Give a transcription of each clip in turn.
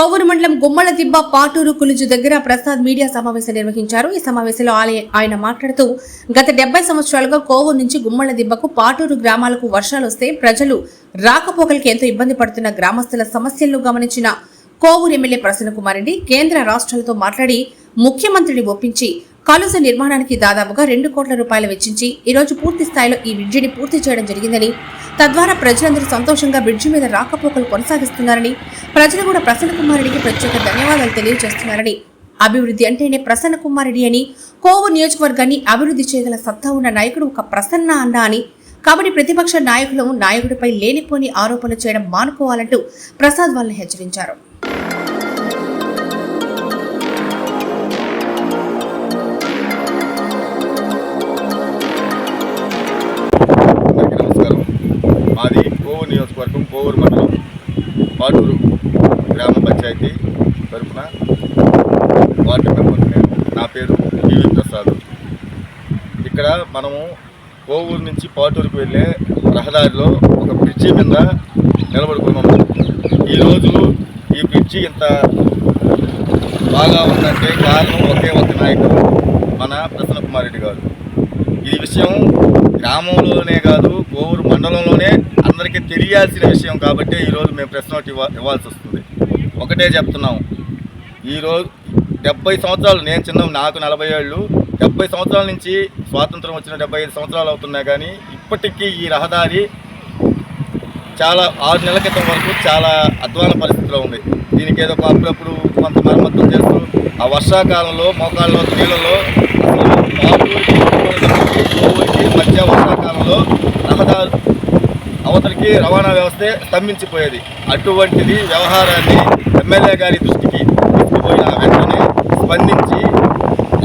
మండలం గుమ్మల దిబ్బ పాటూరు కులుజు దగ్గర ప్రసాద్ మీడియా సమావేశం నిర్వహించారు. ఈ సమావేశంలో ఆలయ- ఆయన మాట్లాడుతూ గత డెబ్బై సంవత్సరాలుగా కోవూరు నుంచి గుమ్మల దిబ్బకు పాటూరు గ్రామాలకు వర్షాలు వస్తే ప్రజలు రాకపోకలకి ఎంతో ఇబ్బంది పడుతున్న గ్రామస్తుల సమస్యలను గమనించిన కోవూరు ఎమ్మెల్యే ప్రసన్న కుమార్ రెడ్డి కేంద్ర రాష్ట్రాలతో మాట్లాడి ముఖ్యమంత్రిని ఒప్పించి కలుసు నిర్మాణానికి దాదాపుగా రెండు కోట్ల రూపాయలు వెచ్చించి ఈ రోజు పూర్తి స్థాయిలో ఈ విద్యని పూర్తి చేయడం జరిగిందని తద్వారా ప్రజలందరూ సంతోషంగా బ్రిడ్జి మీద రాకపోకలు కొనసాగిస్తున్నారని ప్రజలు కూడా ప్రసన్న కుమారుడికి ప్రత్యేక ధన్యవాదాలు తెలియజేస్తున్నారని. అభివృద్ధి అంటేనే ప్రసన్న కుమారుడి అని కోవూరు నియోజకవర్గాన్ని అభివృద్ధి చేయగల సత్తా ఉన్న నాయకుడు ఒక ప్రసన్న అన్న అని. కాబట్టి ప్రతిపక్ష నాయకులు నాయకుడిపై లేనిపోని ఆరోపణలు చేయడం మానుకోవాలంటూ ప్రసాద్ వాళ్ళని హెచ్చరించారు. కోవూరు మండలం పాటూరు గ్రామ పంచాయతీ తరఫున వార్డు మెంబర్ నేను. నా పేరు జీవి ప్రసాద్. ఇక్కడ మనము కోవూరు నుంచి పాటూరుకు వెళ్ళే రహదారిలో ఒక బ్రిడ్జి మీద నిలబడుకున్నాము. ఈరోజు ఈ బ్రిడ్జి ఇంత బాగా ఉందంటే కారణం ఒకే ఒక నాయకుడు మన ప్రసన్న కుమార్ రెడ్డి గారు. ఈ విషయం గ్రామంలోనే కాదు కోవూరు మండలంలోనే అందరికీ తెలియాల్సిన విషయం కాబట్టి ఈరోజు మేము ప్రెస్ నోట్ ఇవ్వ ఇవ్వాల్సి వస్తుంది. ఒకటే చెప్తున్నాం ఈరోజు డెబ్బై సంవత్సరాలు నేను చిన్న నాకు నలభై ఏళ్ళు. డెబ్బై సంవత్సరాల నుంచి స్వాతంత్రం వచ్చిన డెబ్బై ఐదు సంవత్సరాలు అవుతున్నాయి కానీ ఇప్పటికీ ఈ రహదారి చాలా ఆరు నెలల క్రితం వరకు చాలా అధ్వాన పరిస్థితిలో ఉంది. దీనికి ఏదో ఒక అప్పుడప్పుడు కొంత మరమ్మతులు చేస్తూ ఆ వర్షాకాలంలో మోకాళ్ళలో నీళ్ళలో అసలు మధ్య వర్షాకాలంలో రహదారు అవతలికి రవాణా వ్యవస్థే స్తంభించిపోయేది. అటువంటిది వ్యవహారాన్ని ఎమ్మెల్యే గారి దృష్టికి తీసుకుపోయిన వెంటనే స్పందించి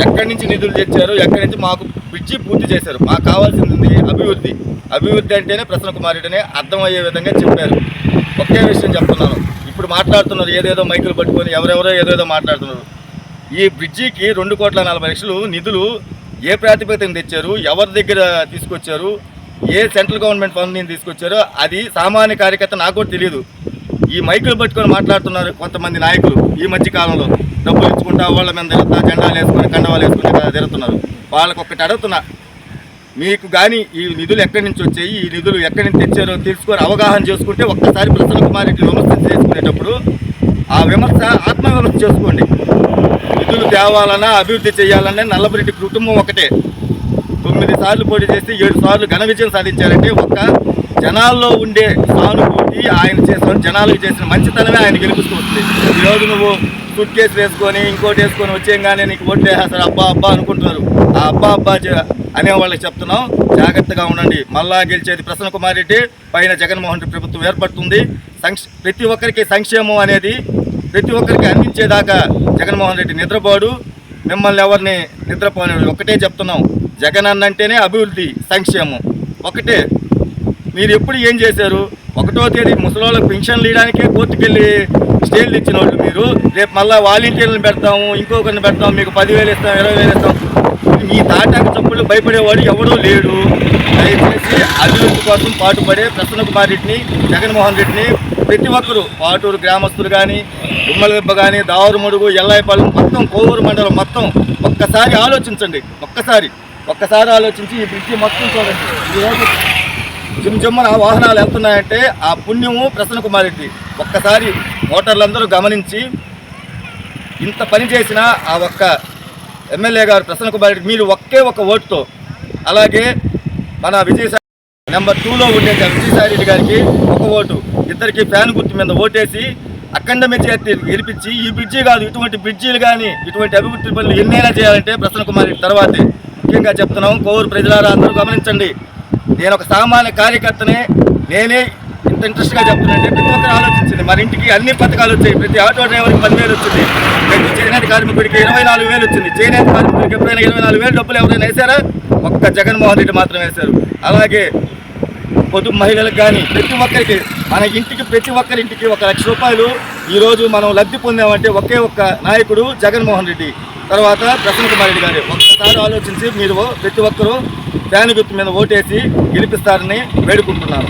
ఎక్కడి నుంచి నిధులు తెచ్చారు ఎక్కడి నుంచి మాకు బ్రిడ్జి పూర్తి చేశారు. మాకు కావాల్సింది అభివృద్ధి. అభివృద్ధి అంటేనే ప్రసన్న కుమారుడనే అర్థమయ్యే విధంగా చెప్పారు. ఒకే విషయం చెప్తున్నాను. ఇప్పుడు మాట్లాడుతున్నారు ఏదేదో మైకులు పట్టుకొని ఎవరెవరో ఏదేదో మాట్లాడుతున్నారు. ఈ బ్రిడ్జికి రెండు కోట్ల నలభై లక్షలు నిధులు ఏ ప్రాతిపదికన తెచ్చారు ఎవరి దగ్గర తీసుకొచ్చారు ఏ సెంట్రల్ గవర్నమెంట్ ఫండ్ నేను తీసుకొచ్చారో అది సామాన్య కార్యకర్త నాకు కూడా తెలియదు. ఈ మైకులు పట్టుకొని మాట్లాడుతున్నారు కొంతమంది నాయకులు ఈ మధ్య కాలంలో. డబ్బులు ఇచ్చుకుంటా వాళ్ళ మీద తిరుగుతా జెండాలు వేసుకొని కండవాలు వేసుకుని తిరుగుతున్నారు. వాళ్ళకి ఒక్కటి అడుగుతున్నా. మీకు కానీ ఈ నిధులు ఎక్కడి నుంచి వచ్చాయి? ఈ నిధులు ఎక్కడి నుంచి తెచ్చారో తెలుసుకొని అవగాహన చేసుకుంటే ఒక్కసారి ప్రసన్న కుమార్ రెడ్డి విమర్శ చేసుకునేటప్పుడు ఆ విమర్శ ఆత్మవిమర్శ చేసుకోండి. నిధులు తేవాలన్నా అభివృద్ధి చేయాలన్నా నల్లబరెడ్డి కుటుంబం ఒకటే. తొమ్మిది సార్లు పోటీ చేసి ఏడు సార్లు ఘన విజయం సాధించారంటే ఒక్క జనాల్లో ఉండే సానుభూతి ఆయన చేసిన జనాలకు చేసిన మంచితనమే ఆయన గెలిపిస్తూ వస్తుంది ఈరోజు నువ్వు సూట్ కేసు వేసుకొని ఇంకోటి వేసుకొని వచ్చేయంగానే నీకు ఓట్లు వేసేస్తారు అబ్బా అబ్బా అనుకుంటున్నారు. ఆ అబ్బా అబ్బా అనే వాళ్ళకి చెప్తున్నాం. జాగ్రత్తగా ఉండండి. మళ్ళా గెలిచేది ప్రసన్న కుమార్ రెడ్డి పైన జగన్మోహన్ రెడ్డి ప్రభుత్వం ఏర్పడుతుంది. సంక్ష ప్రతి ఒక్కరికి సంక్షేమం అనేది ప్రతి ఒక్కరికి అందించేదాకా జగన్మోహన్ రెడ్డి నిద్రపోడు. మిమ్మల్ని ఎవరిని నిద్రపోలేడు ఒకటే చెప్తున్నాం. జగన్ అన్నంటేనే అభివృద్ధి సంక్షేమం. ఒకటే మీరు ఎప్పుడు ఏం చేశారు? ఒకటో తేదీ ముసలోళ్ళకి పెన్షన్లు ఇవ్వడానికే కోర్టుకెళ్ళి స్టేలు ఇచ్చిన వాళ్ళు మీరు. రేపు మళ్ళీ వాలంటీర్లను పెడతాము ఇంకొకరిని పెడతాము మీకు పదివేలు ఇస్తాం ఇరవై వేలు ఇస్తాం. మీ తాటాకు చప్పుళ్ళు భయపడేవాడు ఎవడూ లేడు. దయచేసి అభివృద్ధి కోసం పాటుపడే ప్రసన్న కుమార్ రెడ్డిని జగన్మోహన్ రెడ్డిని ప్రతి ఒక్కరూ పాటూరు గ్రామస్తులు కానీ గుమ్మలదెబ్బ కానీ దావరుమడుగు ఎల్లాయిపాలెం మొత్తం కోవూరు మండలం మొత్తం ఒక్కసారి ఆలోచించండి. ఒక్కసారి. ఒక్కసారి ఆలోచించి ఈ బ్రిడ్జి మొత్తం చూడండి. ఈరోజు జిమ్ జిమ్మన వాహనాలు వెళ్తున్నాయంటే ఆ పుణ్యము ప్రసన్న కుమార్ రెడ్డి ఒక్కసారి ఓటర్లందరూ గమనించి ఇంత పని చేసిన ఆ ఒక్క ఎమ్మెల్యే గారు ప్రసన్న కుమార్ రెడ్డి మీరు ఒకే ఒక ఓటుతో అలాగే మన విజయసాయి నెంబర్ టూలో ఉండే విజయసాయి రెడ్డి గారికి ఒక ఓటు. ఇద్దరికి ఫ్యాన్ గుర్తు మీద ఓటేసి అఖండ మెజార్టీ గెలిపించి ఈ బ్రిడ్జి కాదు ఇటువంటి బ్రిడ్జీలు కానీ ఇటువంటి అభివృద్ధి పనులు ఎన్నైనా చేయాలంటే ప్రసన్న కుమార్ రెడ్డి తర్వాతే. ముఖ్యంగా చెప్తున్నాం కోవూరు ప్రజలారా అందరూ గమనించండి. నేను ఒక సామాన్య కార్యకర్తనే నేనే ఇంత ఇంట్రెస్ట్గా చెప్తున్నానంటే ప్రతి ఒక్కరు ఆలోచించింది. మరి ఇంటికి అన్ని పథకాలు వచ్చాయి. ప్రతి ఆటో డ్రైవర్కి పదివేలు వచ్చింది. ప్రతి చేనేత కార్మికుడికి ఇరవై నాలుగు వేలు వచ్చింది. చేనేత కార్మికుడికి ఎప్పుడైనా ఇరవై నాలుగు వేలు డబ్బులు ఎవరైనా వేశారా? ఒక్క జగన్మోహన్ రెడ్డి మాత్రం వేశారు. అలాగే పొద్దు మహిళలకు కానీ ప్రతి ఒక్కరికి మన ఇంటికి ప్రతి ఒక్కరింటికి ఒక లక్ష రూపాయలు ఈరోజు మనం లబ్ధి పొందామంటే ఒకే ఒక్క నాయకుడు జగన్మోహన్ రెడ్డి. తర్వాత ప్రసన్న కుమార్ రెడ్డి గారు. ఒక్కసారి ఆలోచించి మీరు ప్రతి ఒక్కరూ ఫ్యాన్ గుర్తు మీద ఓటేసి గెలిపిస్తారని వేడుకుంటున్నాను.